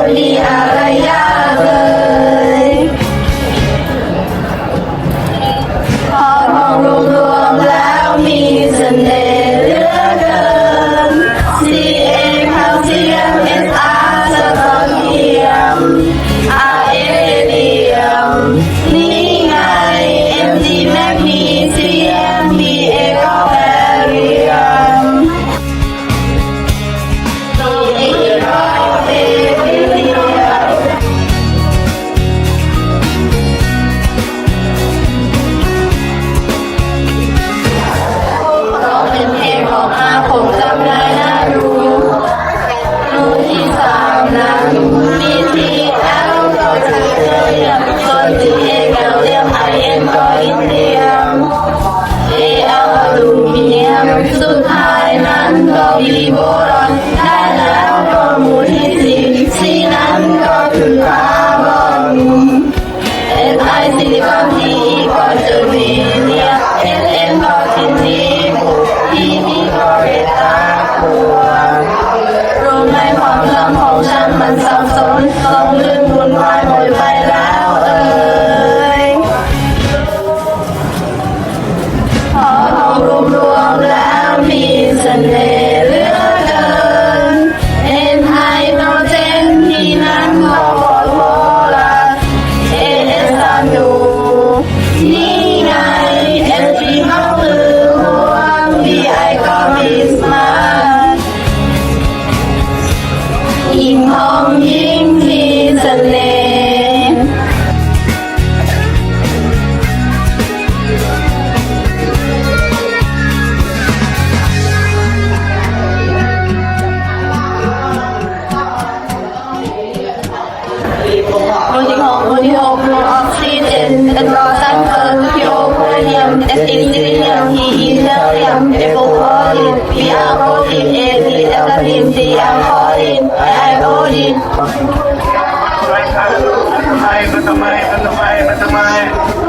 ഔലിയായ มีโบรอนได้แล้วก็มูลที่สี่สีนั้นก็คือคาร์บอน N I ซิลิคอน T E ก็จะมีเนี่ย N N ก็ทินนีบู P P ก็เรตาบัวรู้ไหมความจำของฉันมันสับสนต้องลื่นวุ่นวายหมดไปแล้ว Thank you. We are we are are